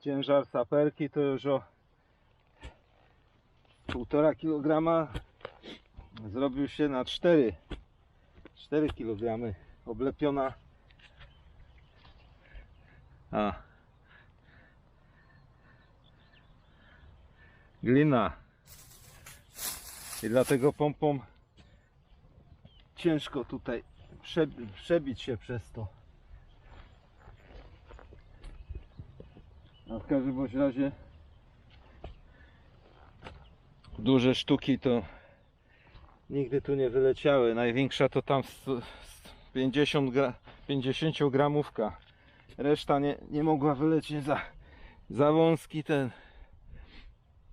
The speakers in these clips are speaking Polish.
ciężar saperki to już o 1,5 kg zrobił się na 4 4 kg oblepiona. A. Glina. I dlatego pompą ciężko tutaj przebi- przebić się przez to a w każdym bądź razie duże sztuki to nigdy tu nie wyleciały. Największa to tam z, z 50, gra, 50 gramówka. Reszta nie, nie mogła wylecieć za, za wąski ten.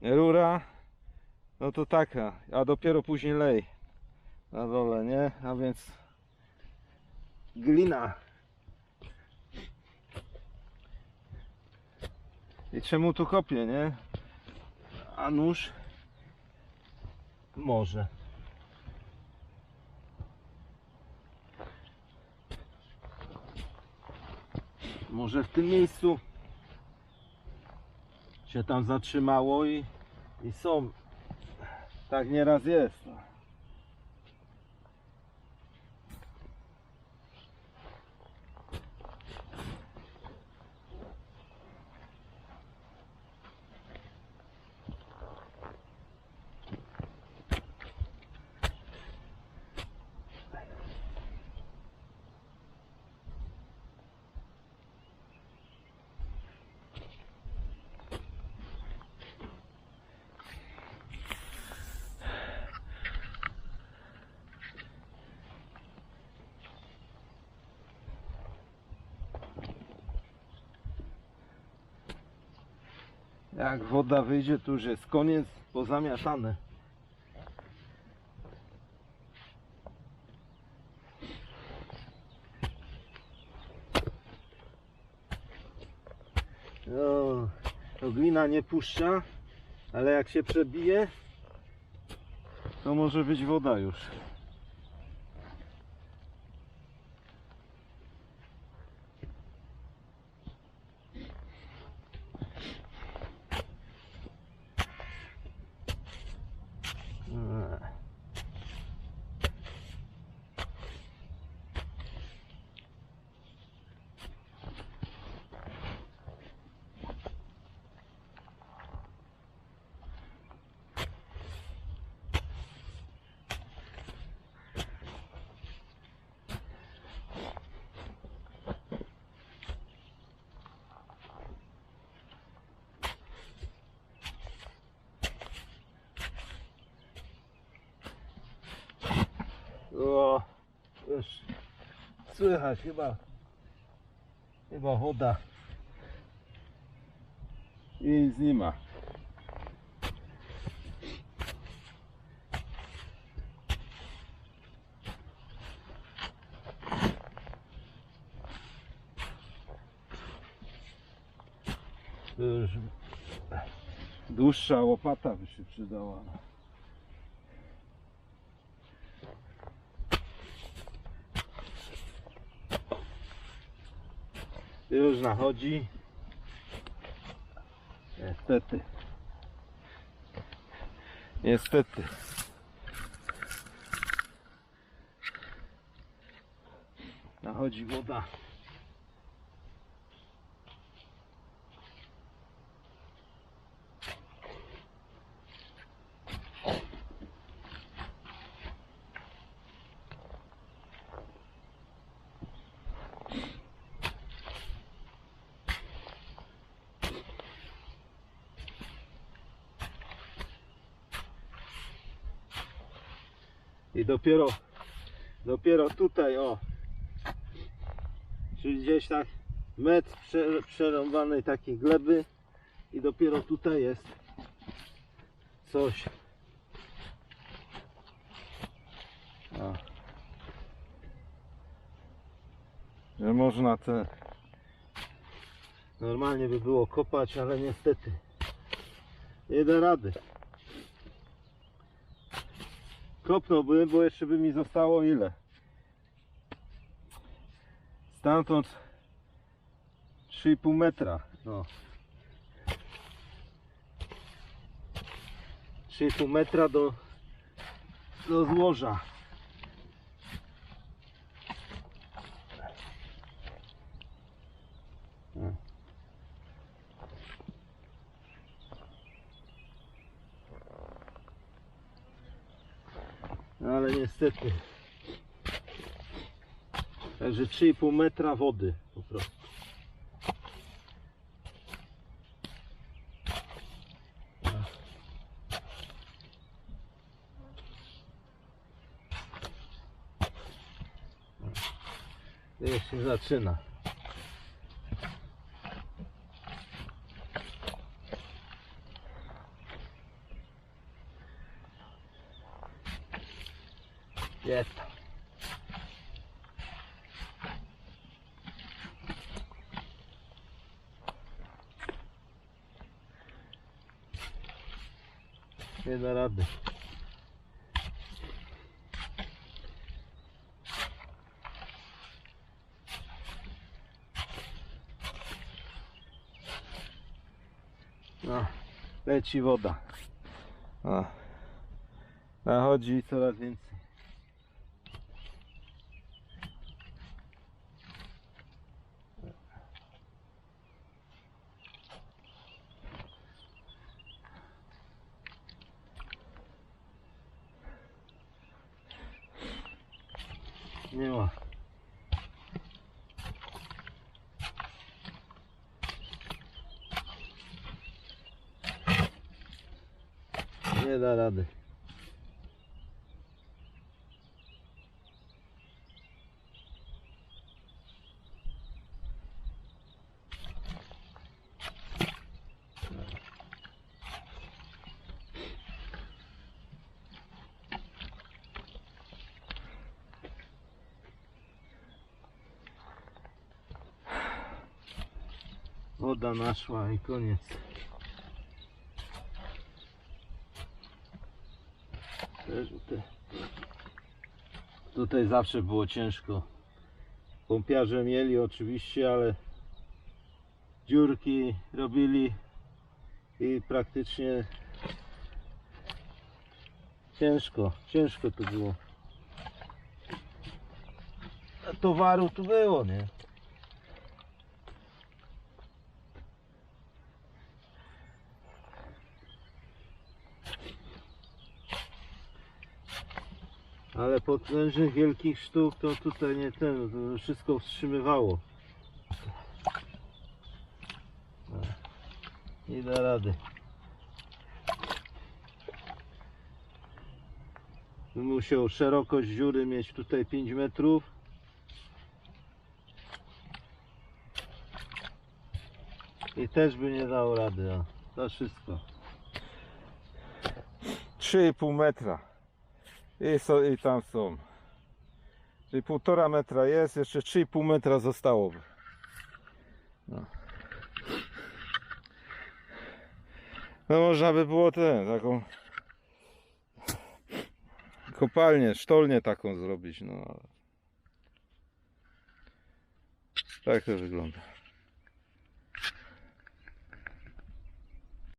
Rura no to taka, a dopiero później lej. Na dole, nie? A więc glina i czemu tu kopię, nie? A nóż może może w tym miejscu się tam zatrzymało i, i są. Tak nieraz jest. no. Jak woda wyjdzie, to już jest koniec, pozamiatane. No, to glina nie puszcza, ale jak się przebije, to może być woda już. O, już słychać chyba, chyba woda. I nic nie ma. To już dłuższa łopata by się przydała. Już nachodzi. Niestety. Niestety. Nachodzi woda. I dopiero, dopiero tutaj, o, czyli gdzieś tak metr prze, przerąbanej takiej gleby i dopiero tutaj jest coś. O. Że można te normalnie by było kopać, ale niestety nie da rady kopnąłbym, bo jeszcze by mi zostało ile? Stamtąd 3,5 metra. No. 3,5 metra do, do złoża. No ale niestety. Także 3,5 metra wody po prostu. Już się zaczyna. Jest. Nie da rady. No, leci woda. O. Nachodzi coraz więcej. Nie ma. Nie da rady. Woda naszła i koniec. Tutaj zawsze było ciężko. Pompiarze mieli oczywiście, ale dziurki robili i praktycznie ciężko, ciężko to było. Towaru tu było, nie? Ale potężnych wielkich sztuk to tutaj nie ten, wszystko wstrzymywało. Nie da rady. Bym Musiał szerokość dziury mieć tutaj 5 metrów. I też by nie dało rady. To wszystko. 3,5 metra. I, so, I tam są. Czyli półtora metra jest, jeszcze 3,5 metra zostało. No. no można by było tę taką kopalnię, sztolnię taką zrobić, no tak to wygląda.